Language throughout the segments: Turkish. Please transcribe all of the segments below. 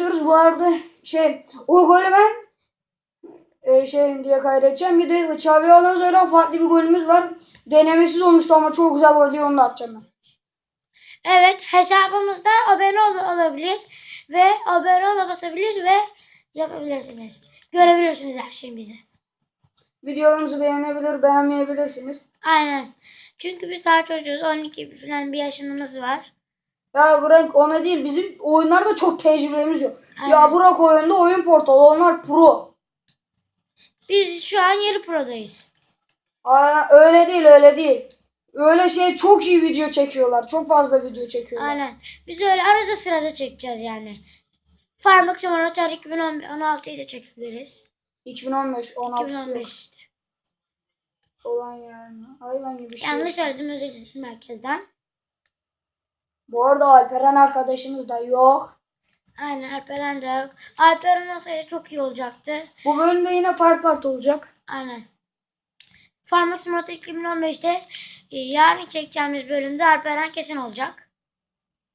ediyoruz. Bu arada şey o golü ben e, şey diye kaydedeceğim. Bir de Xavi Alonso'yla farklı bir golümüz var. Denemesiz olmuştu ama çok güzel gol diye onu da atacağım ben. Evet hesabımızda abone ol olabilir ve abone ol basabilir ve yapabilirsiniz. Görebilirsiniz her şeyimizi. Videolarımızı beğenebilir, beğenmeyebilirsiniz. Aynen. Çünkü biz daha çocuğuz. 12 falan bir yaşımız var. Ya Burak ona değil bizim oyunlarda çok tecrübemiz yok. Ya Aynen. Burak oyunda oyun portalı onlar pro. Biz şu an yarı prodayız. Aa, öyle değil öyle değil. Öyle şey çok iyi video çekiyorlar. Çok fazla video çekiyorlar. Aynen. Biz öyle arada sırada çekeceğiz yani. Farmak Simulator 2016'yı da çekebiliriz. 2015, 16 2015 işte. olan yani. Hayvan gibi şey. Yanlış söyledim özür dilerim merkezden. Bu arada Alperen arkadaşımız da yok. Aynen Alperen de yok. Alperen olsaydı çok iyi olacaktı. Bu bölümde yine part part olacak. Aynen. Farmak Simulator 2015'te e, yarın çekeceğimiz bölümde Alperen kesin olacak.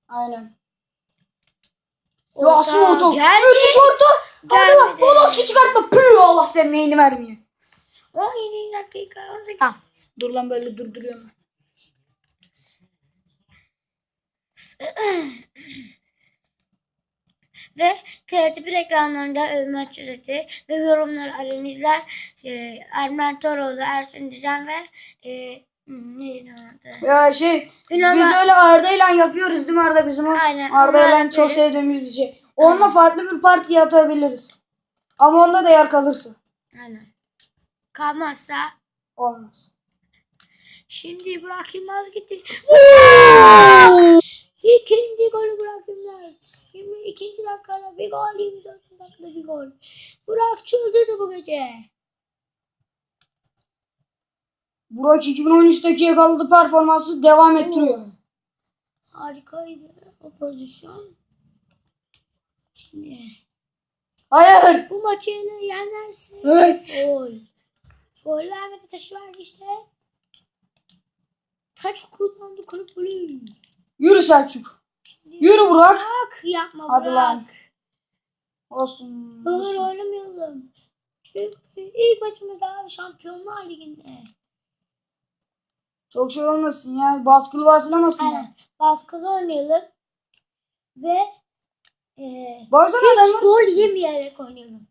Aynen. Ya asıl orta. Müthiş orta. Hadi lan. Gelmedi. Poloski çıkartma. Püh Allah senin neyini vermiyor. 17 dakika 18. Tamam. Dur lan böyle durduruyorum. Ve TRT1 ekranlarında maç özeti ve yorumlar aranızlar e, Ermen Toroğlu, Ersin Düzen ve e, neydi adı? Ya şey Ünal- biz öyle Arda'yla yapıyoruz değil mi Arda bizim o? Aynen, Arda'yla onlarla çok yapıyoruz. sevdiğimiz bir şey. Onunla farklı bir partiye atabiliriz. Ama onda da yer kalırsa. Aynen. Kalmazsa Olmaz. şimdi Burak Yılmaz gitti. İkinci golü Burak Yılmaz. 22. dakikada bir gol, 24. dakikada bir gol. Burak çıldırdı bu gece. Burak 2013'teki yakaladığı performansı devam ettiriyor. Harikaydı o pozisyon. Şimdi Hayır. bu maçı yenerse Evet. gol. Gol vermedi taşı verdi işte. Taç kullandı kulübülü. Yürü Selçuk. Yürü Burak. Bırak yapma Hadi bırak. lan. Olsun. Hızır olsun. oynamayalım. Çünkü ilk maçımız daha Şampiyonlar Ligi'nde. Çok şey olmasın ya. Baskılı başlamasın ya. Baskılı oynayalım. Ve e, Baksana hiç adamlar. gol yemeyerek oynayalım.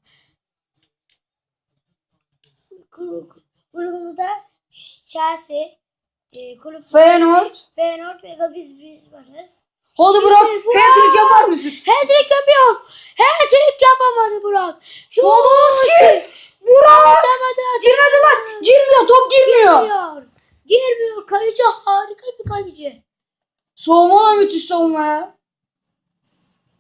Gru- Grubumuzda Chelsea, e, kulüp Feyenoord. Feyenoord ve biz biz varız. Hadi Şimdi Burak. Burak. Hat-trick yapar mısın? Hat-trick yapıyor. Hat-trick yapamadı Burak. Şu Podolski. Burak. Atamadı. Girmedi lan. Girmiyor. Top girmiyor. Girmiyor. Girmiyor. Kaleci harika bir kaleci. Savunma da müthiş savunma ya.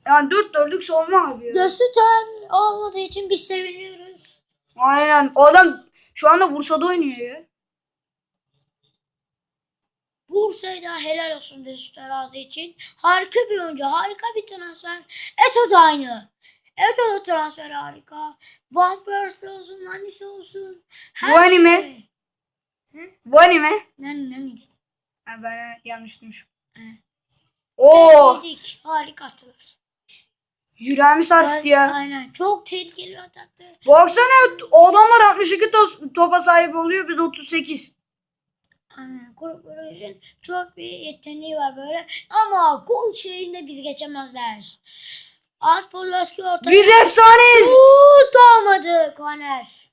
Yani dört dörtlük savunma abi ya. Gösüten olmadığı için biz seviniyoruz. Aynen. O adam şu anda Bursa'da oynuyor ya. Bursa'ya helal olsun Gösüten aldığı için. Harika bir oyuncu. Harika bir transfer. Eto da aynı. Eto da transfer harika. Van Persie olsun. Nannisi olsun. Her Vani mi? şey. Nani nani dedi. Ha, ben yanlış duymuşum. Oo. Dedik. Harika attılar. Yüreğimi sarstı ya. Aynen. Çok tehlikeli ataktı. Baksana adamlar 62 to- topa sahip oluyor biz 38. Aynen. Grup için çok bir yeteneği var böyle. Ama gol şeyinde biz geçemezler. Alt Podolski ortaya. Biz efsaneyiz. Şut olmadı Koner.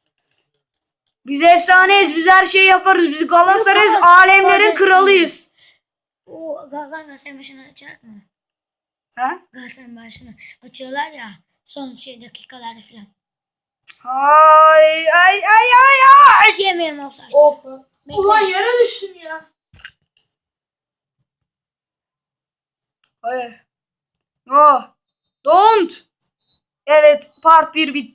Biz efsaneyiz. Biz her şeyi yaparız. Biz Galatasaray'ız. Alemlerin kralıyız. O Galatasaray Galatasaray başını açacak mı? Ha? Galatasaray başını açıyorlar ya. Son şey dakikalarda falan. Ay ay ay ay ay. Yemeyelim offside. Of. Ulan yere düştüm ya. Hayır. No. Don't. Evet part 1 bitti.